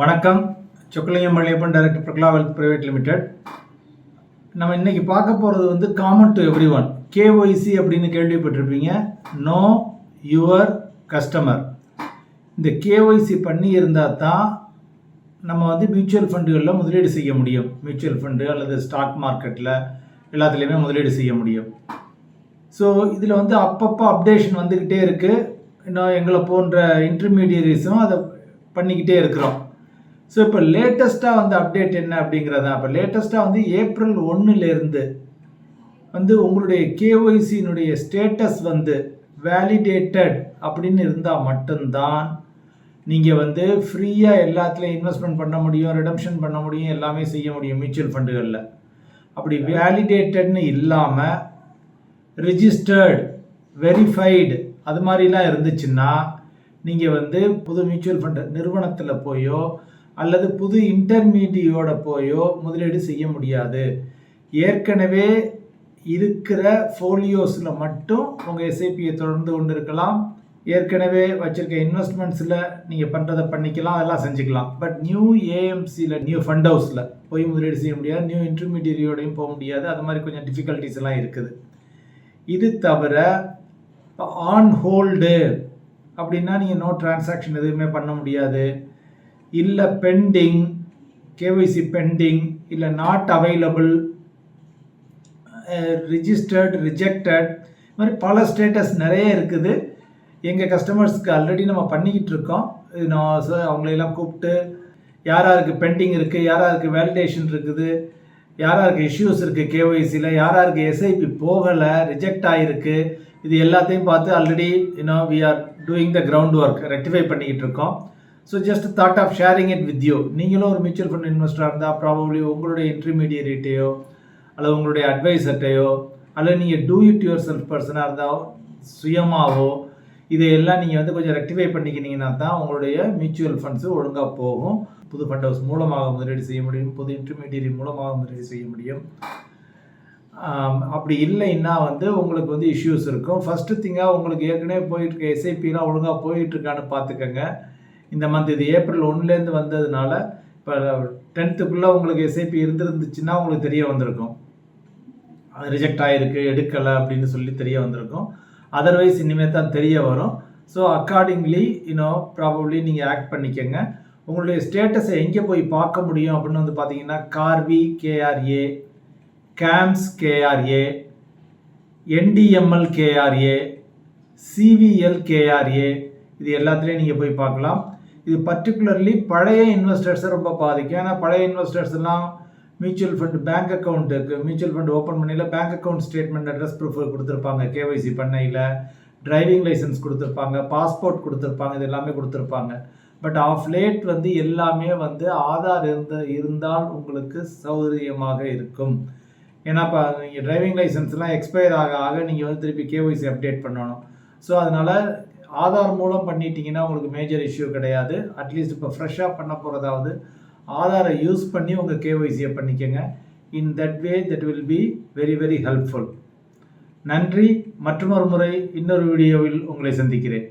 வணக்கம். Chockalingam Malliappan director Prakala wealth private limited நம்ம இன்னைக்கு பார்க்க போகிறது வந்து common to everyone KYC அப்படின்னு கேள்விப்பட்டிருப்பீங்க. நோ யுவர் கஸ்டமர் இந்த கேஒய்சி பண்ணி இருந்தால் தான் நம்ம வந்து மியூச்சுவல் ஃபண்டுகளில் முதலீடு செய்ய முடியும். மியூச்சுவல் ஃபண்டு அல்லது ஸ்டாக் மார்க்கெட்டில் எல்லாத்துலேயுமே முதலீடு செய்ய முடியும். ஸோ இதில் வந்து அப்பப்போ அப்டேஷன் வந்துக்கிட்டே இருக்குது இன்னும் எங்களை போன்ற இன்டர்மீடியரிஸும் அதை பண்ணிக்கிட்டே இருக்கிறோம். ஸோ இப்போ லேட்டஸ்ட்டாக வந்து அப்டேட் என்ன அப்படிங்கிறதா? இப்போ லேட்டஸ்ட்டாக வந்து ஏப்ரல் ஒன்றுலேருந்து வந்து உங்களுடைய கேஒய்சியினுடைய ஸ்டேட்டஸ் வந்து வேலிடேட்டட் அப்படின்னு இருந்தால் மட்டும்தான் நீங்கள் வந்து ஃப்ரீயாக எல்லாத்துலேயும் இன்வெஸ்ட்மெண்ட் பண்ண முடியும் ரிடம்ஷன் பண்ண முடியும் எல்லாமே செய்ய முடியும் மியூச்சுவல் ஃபண்டுகளில் அப்படி வேலிடேட்டட்னு இல்லாமல் ரிஜிஸ்டர்டு வெரிஃபைடு அது மாதிரிலாம் இருந்துச்சுன்னா நீங்கள் வந்து புது மியூச்சுவல் ஃபண்ட் நிறுவனத்தில் போயோ அல்லது புது இன்டர்மீடியோட போயோ முதலீடு செய்ய முடியாது. ஏற்கனவே இருக்கிற ஃபோலியோஸில் மட்டும் உங்கள் எஸ்ஐபியை தொடர்ந்து கொண்டு இருக்கலாம் ஏற்கனவே வச்சுருக்க இன்வெஸ்ட்மெண்ட்ஸில் நீங்கள் பண்ணுறதை பண்ணிக்கலாம் அதெல்லாம் செஞ்சுக்கலாம். பட் நியூ ஏஎம்சியில் நியூ ஃபண்ட் ஹவுஸில் போய் முதலீடு செய்ய முடியாது. நியூ இன்டர்மீடியரியோடையும் போக முடியாது. அது மாதிரி கொஞ்சம் டிஃபிகல்ட்டிஸ் எல்லாம் இருக்குது. இது தவிர ஆன் ஹோல்டு அப்படின்னா நீங்கள் நோ டிரான்சாக்ஷன் எதுவுமே பண்ண முடியாது. இல்லை பெண்டிங் கேஒய்சி பெண்டிங் இல்லை நாட் அவைலபிள் ரிஜிஸ்டர்ட் ரிஜெக்டட் இது மாதிரி பல ஸ்டேட்டஸ் நிறைய இருக்குது. எங்கள் கஸ்டமர்ஸ்க்கு ஆல்ரெடி நம்ம பண்ணிக்கிட்டு இருக்கோம். இது நான் அவங்களையெல்லாம் கூப்பிட்டு யார் யாருக்கு பெண்டிங் இருக்குது யார் யாருக்கு வேலிடேஷன் இருக்குது யார் யாருக்கு இஷ்யூஸ் இருக்குது கேஒய்சியில் யார் யாருக்கு எஸ்ஐபி போகலை ரிஜெக்ட் ஆகிருக்கு இது எல்லாத்தையும் பார்த்து already you know we are doing the ground work rectify பண்ணிக்கிட்டு இருக்கோம். So just thought of sharing it with you நீங்களும் ஒரு மியூச்சுவல் ஃபண்ட் இன்வெஸ்டராக இருந்தால் ப்ராபப்ளி உங்களுடைய இன்டர்மீடியேட்டையோ அல்லது உங்களுடைய அட்வைசர்ட்டையோ அல்லது நீங்கள் டூ இட் யுவர் செல்ஃப் பர்சனாக இருந்தால் சுயமாகவோ இதையெல்லாம் நீங்கள் வந்து கொஞ்சம் ரெக்டிஃபை பண்ணிக்கினீங்கன்னா தான் உங்களுடைய மியூச்சுவல் ஃபண்ட்ஸு ஒழுங்காக போகும். புது ஃபண்ட் ஹவுஸ் மூலமாக முதலீடு செய்ய முடியும். புது இன்டர்மீடியரி மூலமாக முதலீடு செய்ய முடியும். அப்படி இல்லைன்னா வந்து உங்களுக்கு வந்து இஷ்யூஸ் இருக்கும். ஃபஸ்ட்டு திங்காக உங்களுக்கு ஏற்கனவே போயிட்டுருக்க எஸ்ஐபிலாம் ஒழுங்காக போயிட்டுருக்கான்னு பார்த்துக்கங்க. இந்த மந்த் இது ஏப்ரல் ஒன்றுலேருந்து வந்ததுனால இப்போ டென்த்துக்குள்ளே உங்களுக்கு எஸ்ஐபி இருந்துருந்துச்சுன்னா உங்களுக்கு தெரிய வந்திருக்கும். அது ரிஜெக்ட் ஆகிருக்கு எடுக்கலை அப்படின்னு சொல்லி தெரிய வந்திருக்கும். அதர்வைஸ் இனிமேல் தான் தெரிய வரும். So accordingly you know probably நீங்கள் ஆக்ட் பண்ணிக்கோங்க. உங்களுடைய ஸ்டேட்டஸை எங்கே போய் பார்க்க முடியும் அப்படின்னு வந்து பார்த்தீங்கன்னா Karvy KRA CAMS KRA NDML KRA CVL KRA இது எல்லாத்துலேயும் நீங்கள் போய் பார்க்கலாம். இது பர்டிகுலர்லி பழைய இன்வெஸ்டர்ஸை ரொம்ப பாதிக்கும். ஏன்னா பழைய இன்வெஸ்டர்ஸ் எல்லாம் மியூச்சுவல் ஃபண்ட் பேங்க் அக்கௌண்ட்டுக்கு மியூச்சுவல் ஃபண்ட் ஓப்பன் பண்ணையில் bank account statement address proof கொடுத்துருப்பாங்க. கேஒய்சி பண்ணையில் டிரைவிங் லைசன்ஸ் கொடுத்துருப்பாங்க பாஸ்போர்ட் கொடுத்துருப்பாங்க இது எல்லாமே கொடுத்துருப்பாங்க. பட் ஆஃப் லேட் வந்து எல்லாமே வந்து ஆதார் இருந்த இருந்தால் உங்களுக்கு சௌகரியமாக இருக்கும். ஏன்னா இப்போ நீங்கள் டிரைவிங் லைசன்ஸ்லாம் எக்ஸ்பயர் ஆக ஆக நீங்கள் வந்து திருப்பி கேஒய்சி அப்டேட் பண்ணணும். ஸோ அதனால் ஆதார் மூலம் பண்ணிட்டீங்கன்னா உங்களுக்கு மேஜர் இஷ்யூ கிடையாது. அட்லீஸ்ட் இப்போ ஃப்ரெஷ்ஷாக பண்ண போகிறதாவது ஆதாரை யூஸ் பண்ணி உங்கள் கேஒய்சியை பண்ணிக்கோங்க. In that way that will be very very helpful நன்றி. மற்றொரு முறை இன்னொரு வீடியோவில் உங்களை சந்திக்கிறேன்.